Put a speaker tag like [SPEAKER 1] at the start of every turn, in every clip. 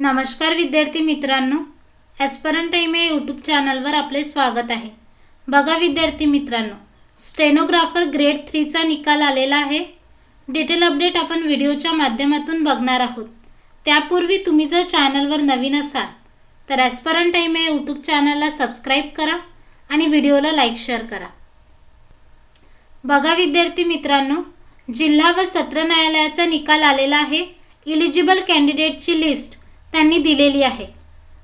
[SPEAKER 1] नमस्कार विद्यार्थी मित्रांनो ॲस्परंट टाईम या यूट्यूब चॅनलवर आपले स्वागत आहे. बघा विद्यार्थी मित्रांनो स्टेनोग्राफर ग्रेड थ्रीचा निकाल आलेला आहे. डिटेल अपडेट आपण व्हिडिओच्या माध्यमातून बघणार आहोत. त्यापूर्वी तुम्ही जर चॅनलवर नवीन असाल तर ॲस्परंट टाईम या यूट्यूब चॅनलला सबस्क्राईब करा आणि व्हिडिओला लाईक शेअर करा. बघा विद्यार्थी मित्रांनो जिल्हा व सत्र न्यायालयाचा निकाल आलेला आहे. इलिजिबल कॅन्डिडेटची लिस्ट त्यांनी दिलेली आहे.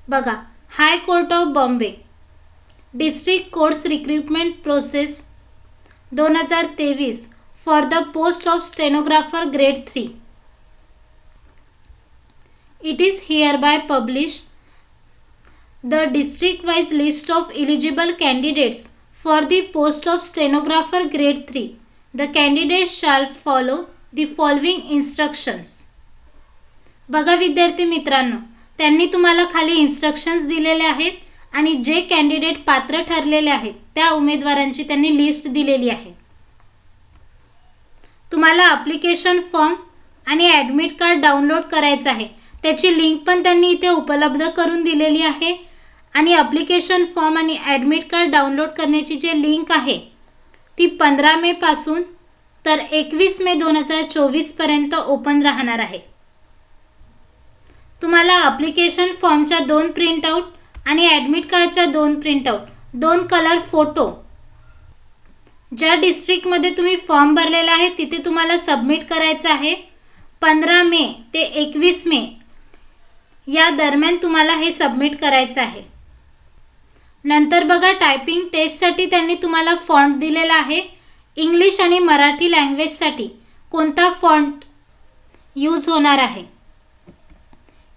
[SPEAKER 1] बघा high court of Bombay district courts recruitment process दोन हजार तेवीस for the post of stenographer grade three. It is hereby publish the district wise list of eligible candidates for the post of stenographer grade three the candidate shall follow the following instructions बघा विद्यार्थी मित्रांनो त्यांनी तुम्हाला खाली instructions दिलेले आहेत आणि जे कॅन्डिडेट पात्र ठरलेले आहेत त्या उमेदवारांची त्यांनी लिस्ट दिलेली आहे. तुम्हाला अप्लिकेशन फॉर्म आणि ॲडमिट कार्ड डाउनलोड करायचं आहे. त्याची लिंक पण त्यांनी इथे उपलब्ध करून दिलेली आहे. आणि अप्लिकेशन फॉर्म आणि ॲडमिट कार्ड डाउनलोड करण्याची जी लिंक आहे ती पंधरा मेपासून तर एकवीस मे दोन हजार चोवीसपर्यंत ओपन राहणार आहे. तुम्हाला अप्लिकेशन फॉर्मच्या दोन प्रिंटआउट आणि ॲडमिट कार्डच्या दोन प्रिंटआउट दोन कलर फोटो ज्या डिस्ट्रिक्टमध्ये तुम्ही फॉर्म भरलेला आहे तिथे तुम्हाला सबमिट करायचं आहे. पंधरा मे ते एकवीस मे या दरम्यान तुम्हाला हे सबमिट करायचं आहे. नंतर बघा टायपिंग टेस्टसाठी त्यांनी तुम्हाला फॉन्ट दिलेला आहे. इंग्लिश आणि मराठी लँग्वेजसाठी कोणता फॉन्ट यूज होणार आहे?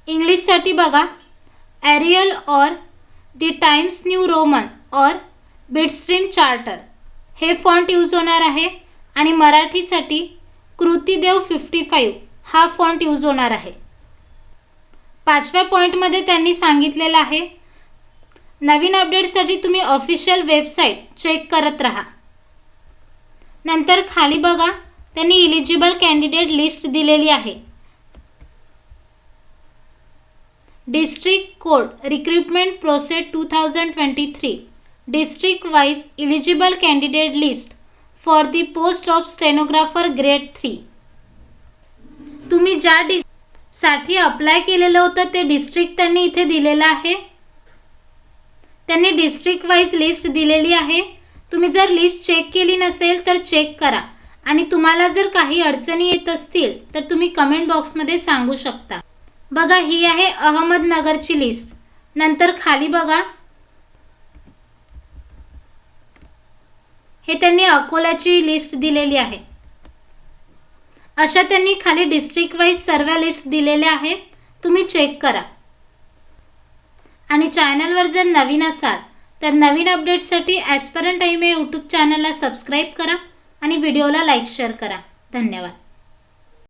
[SPEAKER 1] इंग्लिशसाठी बघा. Arial or the Times New Roman or Bitstream Charter हे फॉन्ट यूज होणार आहे. आणि मराठीसाठी कृतीदेव फिफ्टी फाईव्ह हा फॉन्ट यूज होणार आहे. पाचव्या पॉईंटमध्ये त्यांनी सांगितलेलं आहे. नवीन अपडेटसाठी तुम्ही ऑफिशियल वेबसाईट चेक करत राहा. नंतर खाली बघा. त्यांनी इलिजिबल कॅन्डिडेट लिस्ट दिलेली आहे. District code recruitment process two thousand twenty three district wise eligible candidate list for the post of stenographer grade three तुम्ही ज्या डि साठी अप्लाय केलेलं होतं ते डिस्ट्रिक्ट त्यांनी इथे दिलेलं आहे. त्यांनी डिस्ट्रिक्ट वाईज लिस्ट दिलेली आहे. तुम्ही जर लिस्ट चेक केली नसेल तर चेक करा. आणि तुम्हाला जर काही अडचणी येत असतील तर तुम्ही कमेंट बॉक्समध्ये सांगू शकता. बघा ही आहे अहमदनगरची लिस्ट नंतर खाली बघा. हे त्यांनी अकोल्याची लिस्ट दिलेली आहे. अशा त्यांनी खाली डिस्ट्रिक्ट वाईज सर्व लिस्ट दिलेल्या आहेत. तुम्ही चेक करा. आणि चॅनलवर जर नवीन असाल तर नवीन अपडेट्ससाठी ॲस्परंट टाईम या यूट्यूब चॅनलला सबस्क्राईब करा आणि व्हिडिओला लाईक शेअर करा. धन्यवाद.